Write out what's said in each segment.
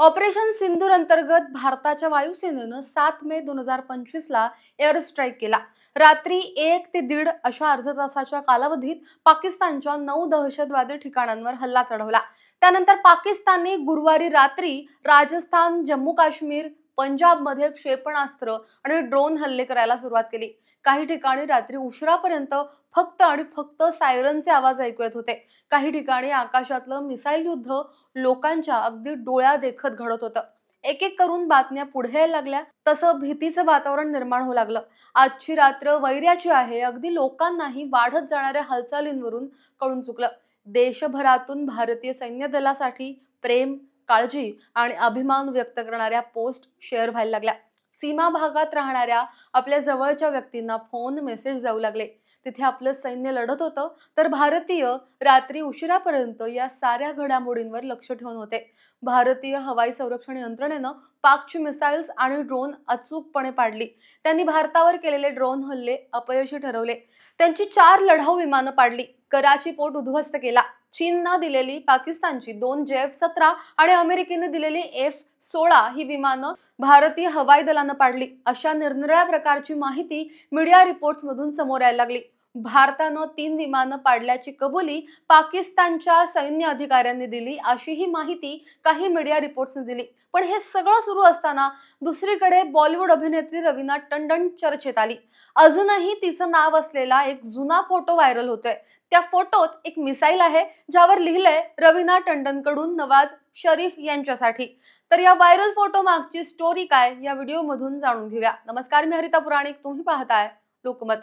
Operation सिंदूर अंतर्गत भारताच्या वायुसेनेनं सात मे दोन हजार पंचवीसला एअर स्ट्राईक केला. रात्री एक ते दीड अशा अर्ध तासाच्या कालावधीत पाकिस्तानच्या नऊ दहशतवादी ठिकाणांवर हल्ला चढवला. त्यानंतर पाकिस्तानने गुरुवारी रात्री राजस्थान जम्मू काश्मीर पंजाबमध्ये क्षेपणास्त्र आणि ड्रोन हल्ले करायला सुरुवात केली. काही ठिकाणी रात्री उशिरापर्यंत फक्त आणि फक्त सायरनचे आवाज ऐकू येत होते. काही ठिकाणी आकाशातलं मिसाईल युद्ध लोकांच्या अगदी डोळ्या देखत घडत होतं. एक एक करून बातम्या पुढे यायला लागल्या. तसं भीतीचं वातावरण निर्माण होऊ लागलं. आजची रात्र वैर्याची आहे. अगदी लोकांनाही वाढत जाणाऱ्या हालचालींवरून कळून चुकलं. देशभरातून भारतीय सैन्य दलासाठी प्रेम काळजी आणि अभिमान व्यक्त करणाऱ्या पोस्ट शेअर व्हायला लागल्या. सीमा भागात राहणाऱ्या आपल्या जवळच्या व्यक्तींना फोन मेसेज जाऊ लागले. तिथे आपलं सैन्य लढत होतं तर भारतीय रात्री उशिरापर्यंत या साऱ्या घडामोडींवर लक्ष ठेवून होते. भारतीय हवाई संरक्षण यंत्रणेनं पाकची मिसाईल्स आणि ड्रोन अचूकपणे पाडली. त्यांनी भारतावर केलेले ड्रोन हल्ले अपयशी ठरवले. त्यांची चार लढाऊ विमानं पाडली. कराची पोट उद्ध्वस्त केला. चीननं दिलेली पाकिस्तानची दोन जे एफ सतरा आणि अमेरिकेनं दिलेली एफ सोळा ही विमानं भारतीय हवाई दलानं पाडली. अशा निरनिराळ्या प्रकारची माहिती मीडिया रिपोर्ट्समधून समोर यायला लागली. भारतानं तीन विमानं पाडल्याची कबुली पाकिस्तानच्या सैन्य अधिकाऱ्यांनी दिली अशी ही माहिती काही मीडिया रिपोर्ट्सने दिली. पण हे सगळं सुरू असताना दुसरीकडे बॉलिवूड अभिनेत्री रवीना टंडन चर्चेत आली. अजूनही तिचं नाव असलेला एक जुना फोटो व्हायरल होतोय. त्या फोटोत एक मिसाईल आहे ज्यावर लिहिलंय रवीना टंडनकडून नवाज शरीफ यांच्यासाठी. तर या व्हायरल फोटो मागची स्टोरी काय या व्हिडिओ मधून जाणून घेऊया. नमस्कार मी हरिता पुराणिक. तुम्ही पाहताय लोकमत.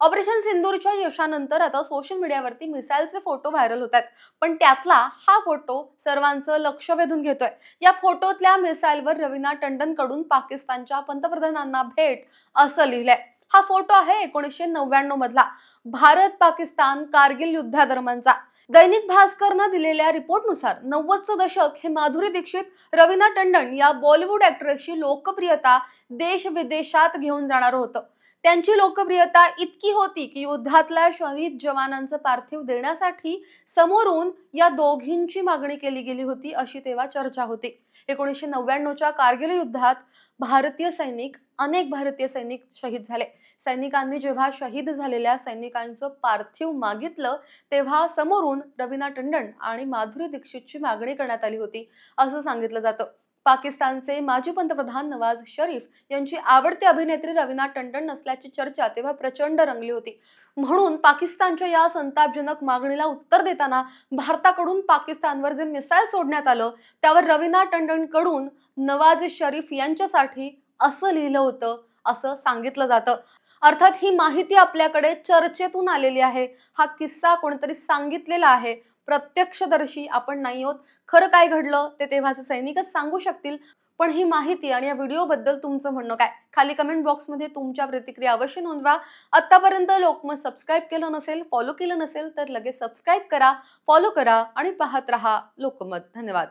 ऑपरेशन सिंदूरच्या यशानंतर आता सोशल मीडियावरती मिसाईलचे फोटो व्हायरल होत आहेत पण त्यातला हा फोटो सर्वांचं लक्ष वेधून घेतोय. या फोटोतल्या मिसाईलवर रवीना टंडनकडून पाकिस्तानच्या पंतप्रधानांना भेट असं लिहिलंय. हा फोटो आहे एकोणीसशे नव्याण्णव मधला. भारत पाकिस्तान कारगिल युद्धादरम्यानचा. दैनिक भास्करनं दिलेल्या रिपोर्टनुसार नव्वदचं दशक हे माधुरी दीक्षित रवीना टंडन या बॉलिवूड ऍक्ट्रेसची लोकप्रियता देश विदेशात घेऊन जाणार होतं. त्यांची लोकप्रियता इतकी होती की युद्धातल्या शहीद जवानांचं पार्थिव देण्यासाठी समोरून या दोघींची मागणी केली गेली होती अशी तेव्हा चर्चा होती. एकोणीसशे नव्याण्णवच्या कारगिल युद्धात भारतीय सैनिक अनेक भारतीय सैनिक शहीद झाले. सैनिकांनी जेव्हा शहीद झालेल्या सैनिकांचं पार्थिव मागितलं तेव्हा समोरून रवीना टंडन आणि माधुरी दीक्षितची मागणी करण्यात आली होती असं सांगितलं जातं. पाकिस्तानचे माजी पंतप्रधान नवाज शरीफ यांची आवडती अभिनेत्री रवीना टंडन नसल्याची चर्चा तेव्हा प्रचंड रंगली होती. म्हणून पाकिस्तानच्या या संतापजनक मागणीला उत्तर देताना भारताकडून पाकिस्तानवर जे मिसाईल सोडण्यात आलं त्यावर रवीना टंडनकडून नवाज शरीफ यांच्यासाठी असं लिहिलं होतं असं सांगितलं जातं. अर्थात ही माहिती आपल्याकडे चर्चेतून आलेली आहे. हा किस्सा कोणीतरी सांगितलेला आहे. प्रत्यक्षदर्शी आपण नाही आहोत खरं काय घडलं ते तेव्हाचे सैनिकच सांगू शकतील. पण ही माहिती आणि या व्हिडिओबद्दल तुमचं म्हणणं काय? खाली कमेंट बॉक्समध्ये तुमच्या प्रतिक्रिया अवश्य नोंदवा. आत्तापर्यंत लोकमत सबस्क्राईब केलं नसेल फॉलो केलं नसेल तर लगेच सबस्क्राईब करा फॉलो करा आणि पाहत रहा लोकमत. धन्यवाद.